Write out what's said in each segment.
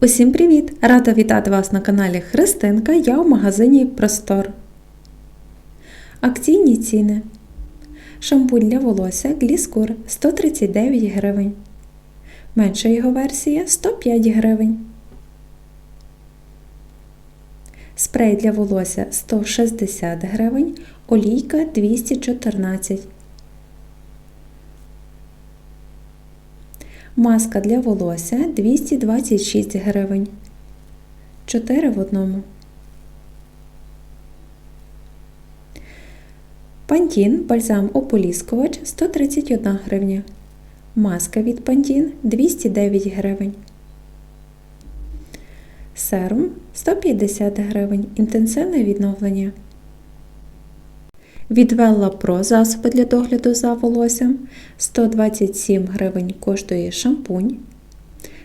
Усім привіт! Рада вітати вас на каналі Христинка. Я у магазині Простор. Акційні ціни. Шампунь для волосся Гліскур 139 гривень. Менша його версія 105 гривень. Спрей для волосся 160 гривень. Олійка 214 Маска для волосся 226 гривень. 4 в одному. Пантін бальзам ополіскувач 131 гривня. Маска від Пантін 209 гривень. Серум 150 гривень. Інтенсивне відновлення. Від Pro засоби для догляду за волоссям 127 гривень коштує шампунь,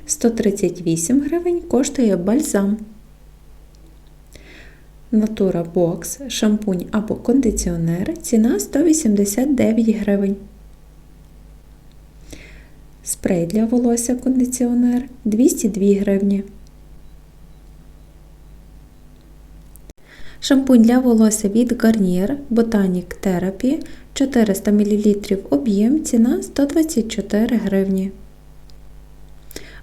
138 гривень коштує бальзам. Natura Box шампунь або кондиціонер ціна 189 гривень. Спрей для волосся кондиціонер 202 гривні. Шампунь для волосся від Garnier Botanic Therapy 400 мл об'єм, ціна 124 гривні.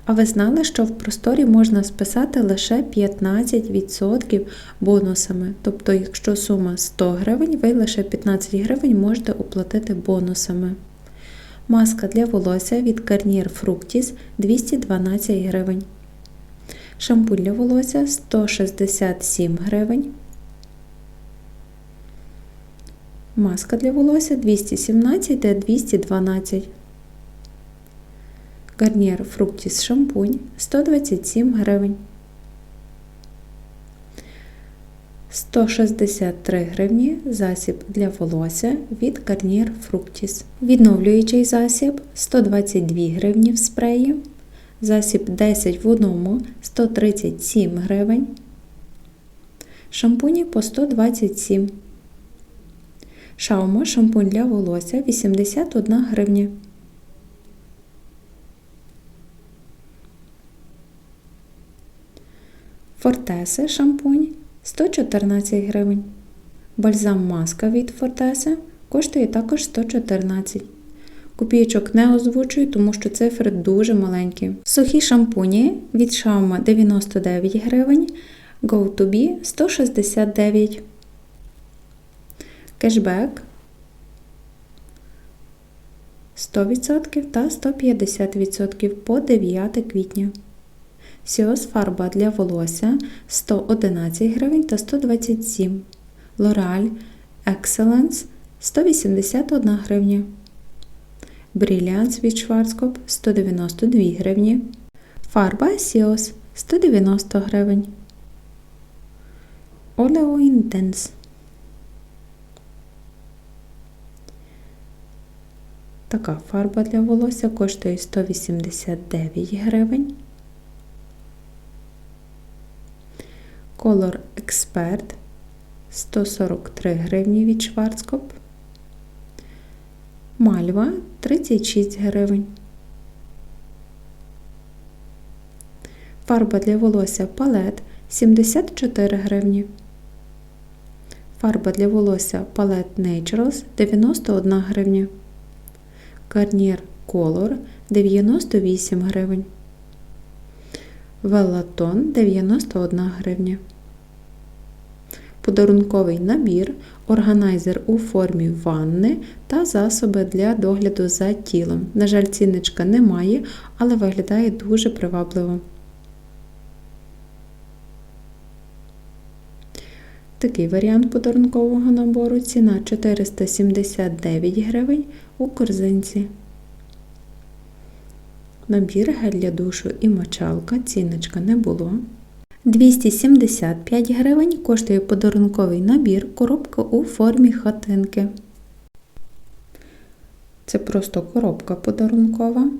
А ви знали, що в просторі можна списати лише 15% бонусами. Тобто, якщо сума 100 гривень, ви лише 15 гривень можете оплатити бонусами. Маска для волосся від Garnier Fructis 212 гривень. Шампунь для волосся 167 гривень. Маска для волосся 217 та 212. Гарнір Fructis шампунь 127 гривень. 163 гривні засіб для волосся від Garnier Fructis. Відновлюючий засіб 122 гривні в спреї. Засіб 10 в одному 137 гривень. Шампуні по 127 гривень. Шаумо шампунь для волосся 81 гривня. Фортеси шампунь 114 гривень. Бальзам маска від Фортеси коштує також 114 Копійочок не озвучую, тому що цифри дуже маленькі. Сухі шампуні від Шаума 99 гривень, Go to Be 169 гривень кешбек 100% та 150% по 9 квітня. Сіос фарба для волосся 111 гривень та 127 L'Oreal Excellence 181 гривня. Brilliance від Schwarzkopf 192 гривні. Фарба Сіос 190 гривень. Oleo Intense Така фарба для волосся коштує 189 гривень. Color Expert 143 гривні від Schwarzkopf. Мальва 36 гривень. Фарба для волосся палет 74 гривні. Фарба для волосся Palette Naturals 91 гривня. Garnier Color 98 гривень. Велатон 91 гривня. Подарунковий набір, органайзер у формі ванни та засоби для догляду за тілом. На жаль, цінничка немає, але виглядає дуже привабливо. Такий варіант подарункового набору ціна 479 гривень у корзинці. Набір гель для душу і мочалка, ціночка не було. 275 гривень коштує подарунковий набір, коробка у формі хатинки. Це просто коробка подарункова.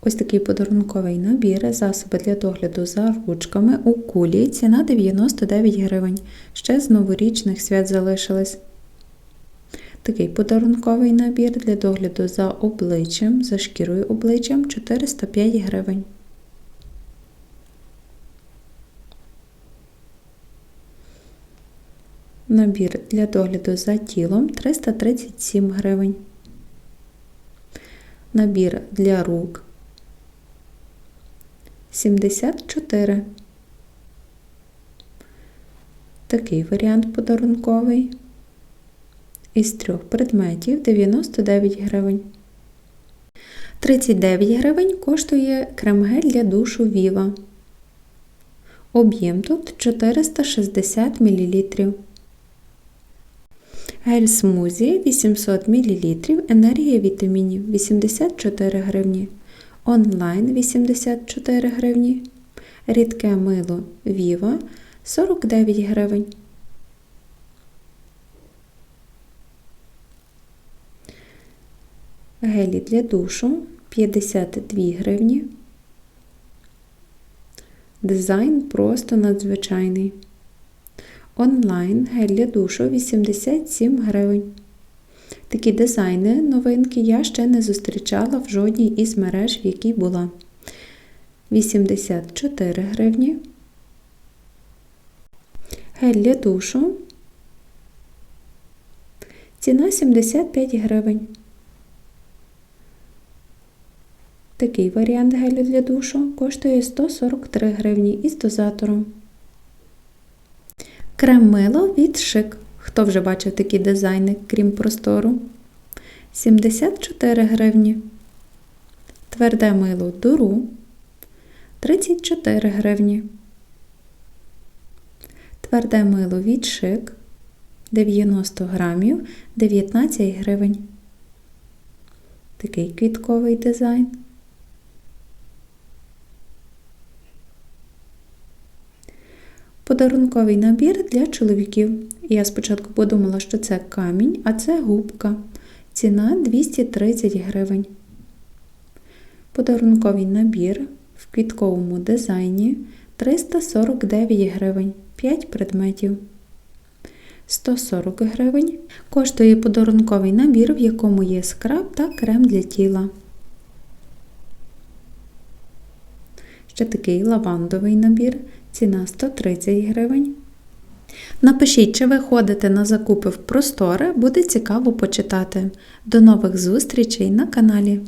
Ось такий подарунковий набір, засоби для догляду за ручками у кулі. Ціна 99 гривень. Ще з новорічних свят залишилось. Такий подарунковий набір для догляду за обличчям, за шкірою обличчям 405 гривень. Набір для догляду за тілом 337 гривень. Набір для рук 74. Такий варіант подарунковий. Із трьох предметів 99 гривень. 39 гривень коштує крем-гель для душу Viva. Об'єм тут 460 мл. Гель смузі 800 мл. Енергія вітамінів 84 гривні. Онлайн 84 гривні. Рідке мило Viva 49 гривень. Гелі для душу 52 гривні. Дизайн просто надзвичайний. Онлайн гель для душу 87 гривень. Такі дизайни, новинки я ще не зустрічала в жодній із мереж, в якій була. 84 гривні. Гель для душу. Ціна 75 гривень. Такий варіант гелю для душу коштує 143 гривні із дозатором. Крем мило від шик. Хто вже бачив такі дизайни, крім простору? 74 гривні. Тверде мило дуру 34 гривні. Тверде мило від шик 90 грамів 19 гривень. Такий квітковий дизайн. Подарунковий набір для чоловіків. Я спочатку подумала, що це камінь, а це губка. Ціна 230 гривень. Подарунковий набір в квітковому дизайні 349 гривень. 5 предметів. 140 гривень коштує подарунковий набір, в якому є скраб та крем для тіла. Ще такий лавандовий набір. Ціна 130 гривень. Напишіть, чи ви ходите на закупи в простори, буде цікаво почитати. До нових зустрічей на каналі!